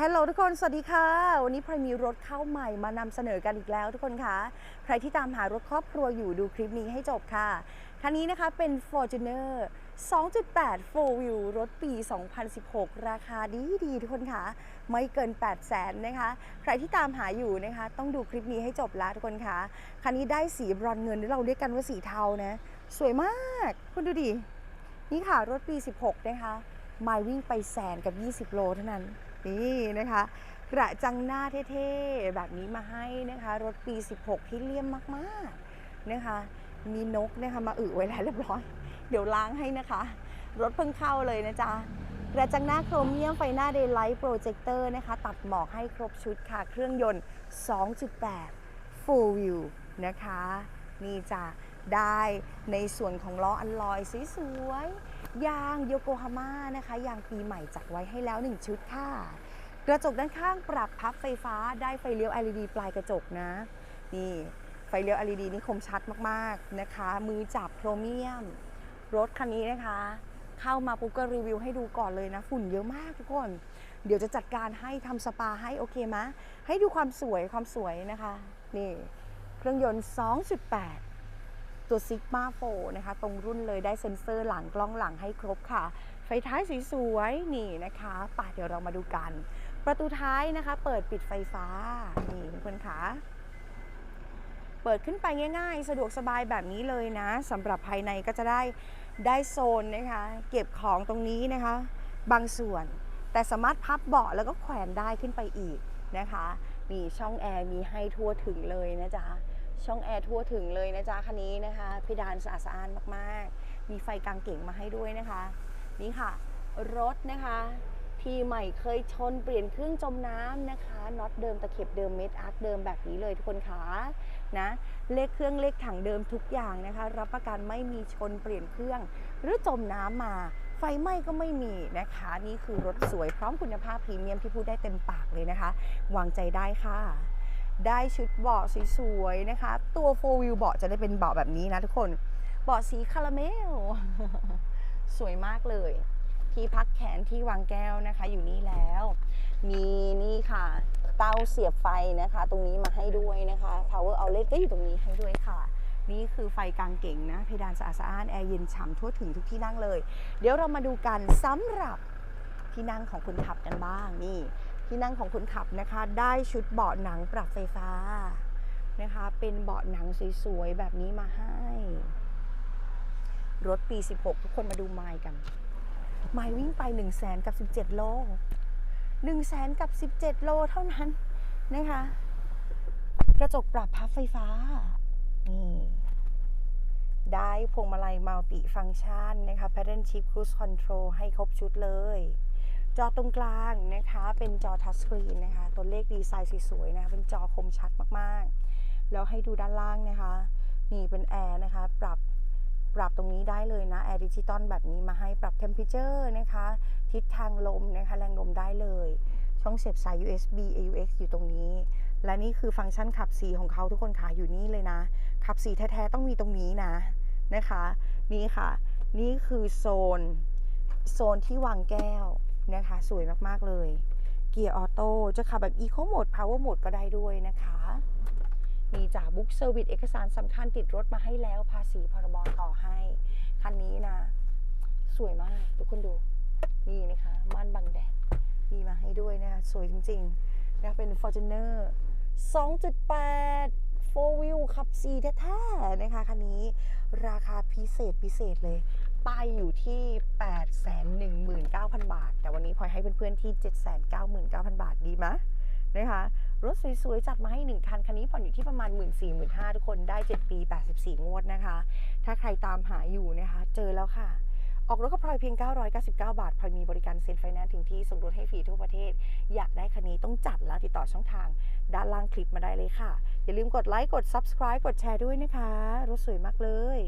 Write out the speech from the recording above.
ฮัลโหลทุกคน สวัสดีค่ะ วันนี้พลอยมีรถเข้าใหม่มานำเสนอกันอีกแล้วทุกคนคะ ใครที่ตามหารถครอบครัวอยู่ดูคลิปนี้ให้จบค่ะ คันนี้นะคะเป็น Fortuner 2.8 4 Wheel รถปี 2016 ราคาดีดีทุกคนคะไม่เกิน 8 0 0แสนนะคะ ใครที่ตามหาอยู่นะคะ ต้องดูคลิปนี้ให้จบล้วทุกคนคะคันนี้ได้สีบรอนเงินที่เราเรียกกันว่าสีเทานะ สวยมาก คุณดูดิ นี่ค่ะรถปี 16 นะคะไมล์วิ่งไปแสนกับ 20 โลเท่านั้น นี่นะคะกระจังหน้าเท่ๆ แบบนี้มาให้นะคะ รถปี 16 ที่เลี่ยมมากๆนะคะ มีนกนะคะมาอึไว้แล้วเรียบร้อย เดี๋ยวล้างให้นะคะ รถเพิ่งเข้าเลยนะจ๊ะกระจังหน้าโครเมียมไฟหน้าเดย์ไลท์โปรเจคเตอร์นะคะ ตัดหมอกให้ครบชุดค่ะ เครื่องยนต์ 2.8 4 wheel นะคะ นี่จะได้ในส่วนของล้ออันลอยสวยๆยางโยโกฮาม่านะคะ ยางปีใหม่จัดไว้ให้แล้ว 1 ชุดค่ะ กระจกด้านข้างปรับพับไฟฟ้าได้ไฟเลี้ยว LED ปลายกระจกนะ นี่ไฟเลี้ยว LED นี่คมชัดมากๆนะคะ มือจับโครเมียม รถคันนี้นะคะ เข้ามาปุ๊บก็รีวิวให้ดูก่อนเลยนะ ฝุ่นเยอะมากทุกคน เดี๋ยวจะจัดการให้ทำสปาให้โอเคไหมให้ดูความสวยความสวยนะคะ นี่ เครื่องยนต์ 2.8ตัว Sigma 4นะคะ ตรงรุ่นเลยได้เซ็นเซอร์หลังกล้องหลังให้ครบค่ะ ไฟท้ายสวยๆนี่นะคะป่ะเดี๋ยวเรามาดูกัน ประตูท้ายนะคะ เปิดปิดไฟฟ้า นี่เพื่อนๆคะเปิดขึ้นไปง่ายๆ สะดวกสบายแบบนี้เลยนะสำหรับภายในก็จะได้ได้โซนนะคะ เก็บของตรงนี้นะคะ บางส่วน แต่สามารถพับเบาะแล้วก็แขวนได้ขึ้นไปอีกนะคะ มีช่องแอร์มีให้ทั่วถึงเลยนะจ๊ะช่องแอร์ทั่วถึงเลยนะจ๊ะคันนี้นะคะเพดานสะอาดสะอ้านมากๆ มีไฟกลางเก่งมาให้ด้วยนะคะ นี่ค่ะ รถนะคะ ที่ใหม่เคยชนเปลี่ยนเครื่องจมน้ำนะคะน็อตเดิมตะเข็บเดิมเม็ดอาร์คเดิมแบบนี้เลยทุกคนคะนะเลขเครื่องเลขถังเดิมทุกอย่างนะคะ รับประกันไม่มีชนเปลี่ยนเครื่อง หรือจมน้ำมาไฟไหม้ก็ไม่มีนะคะ นี่คือรถสวยพร้อมคุณภาพพรีเมียมที่พูดได้เต็มปากเลยนะคะ วางใจได้ค่ะ ได้ชุดเบาะสวยๆนะคะ ตัวโฟวิลเบาะจะได้เป็นเบาะแบบนี้นะทุกคนเบาะสีคาราเมล สวยมากเลย ที่พักแขนที่วางแก้วนะคะ อยู่นี่แล้ว มีนี่ค่ะ เตาเสียบไฟนะคะ ตรงนี้มาให้ด้วยนะคะ power outlet ก็อยู่ตรงนี้ให้ด้วยค่ะนี่คือไฟกลางเก่งนะ เพดานสะอาดสะอ้าน แอร์เย็นฉ่ำทั่วถึงทุกที่นั่งเลย เดี๋ยวเรามาดูกันสำหรับที่นั่งของคนขับกันบ้างนี่ ที่นั่งของคนขับนะคะ ได้ชุดเบาะหนังปรับไฟฟ้านะคะ เป็นเบาะหนังสวยๆแบบนี้มาให้ รถปี 16 ทุกคนมาดูไมล์กัน ไมล์วิ่งไป1 0 0 0 0แสนกับ17 โล1 0 0 0 0แสนกับ17 โลเท่านั้นนะคะ กระจกปรับพับไฟฟ้า นี่ได้พวงมาลัยมัลติฟังชันนะคะ Pattern Shift Cruise Control ให้ครบชุดเลย จอตรงกลางนะคะ เป็นจอทัชสกรีนนะคะ ตัวเลขดีไซน์สวยๆนะคะ เป็นจอคมชัดมากๆ แล้วให้ดูด้านล่างนะคะ นี่เป็นแอร์นะคะ ปรับ ปรับตรงนี้ได้เลยนะแอร์ดิจิตอลแบบนี้มาให้ปรับเทม p เ t อร์นะคะ ทิศทางลมนะคะแรงลมได้เลย ช่องเสียบสาย USB AUX อยู่ตรงนี้ และนี่คือฟังก์ชันขับสีของเขาทุกคนค่ะอยู่นี่เลยนะ ขับสีแท้ๆต้องมีตรงนี้นะนะคะ นี่ค่ะ นี่คือโซน โซนที่วางแก้วนะคะ สวยมากๆเลย เกียร์ออโต้จะขับแบบ Eco Mode Power Mode ก็ได้ด้วยนะคะ มีจากบุ๊กเซอร์วิสเอกสารสำคัญติดรถมาให้แล้ว ภาษีพรบต่อให้ คันนี้นะ สวยมาก ทุกคนดู นี่นะคะ ม่านบังแดด มีมาให้ด้วยนะคะ สวยจริงๆนะเป็น Fortuner 2.8 4 wheel ขับสีแท้ๆนะคะ คันนี้ราคาพิเศษพิเศษเลยป้ายอยู่ที่ 819,000 บาท แต่วันนี้พลอยให้เพื่อนๆที่ 799,000 บาทดีไหม นะคะรถสวยๆ จัดมาให้ 1 คัน คันนี้ผ่อนอยู่ที่ประมาณ 1 4 0 0 0 0ทุกคนได้ 7 ปี 84 งวดนะคะ ถ้าใครตามหาอยู่นะคะ เจอแล้วค่ะ ออกรถกับพลอยเพียง 999 บาทพลอยมีบริการเซ็นไฟแนนซ์ถึงที่ส่งรถให้ฟรีทั่วประเทศ อยากได้คันนี้ต้องจัดแล้วติดต่อช่องทาง ด้านล่างคลิปมาได้เลยค่ะ อย่าลืมกดไลค์กด subscribe กดแชร์ด้วยนะคะ รถสวยมากเลย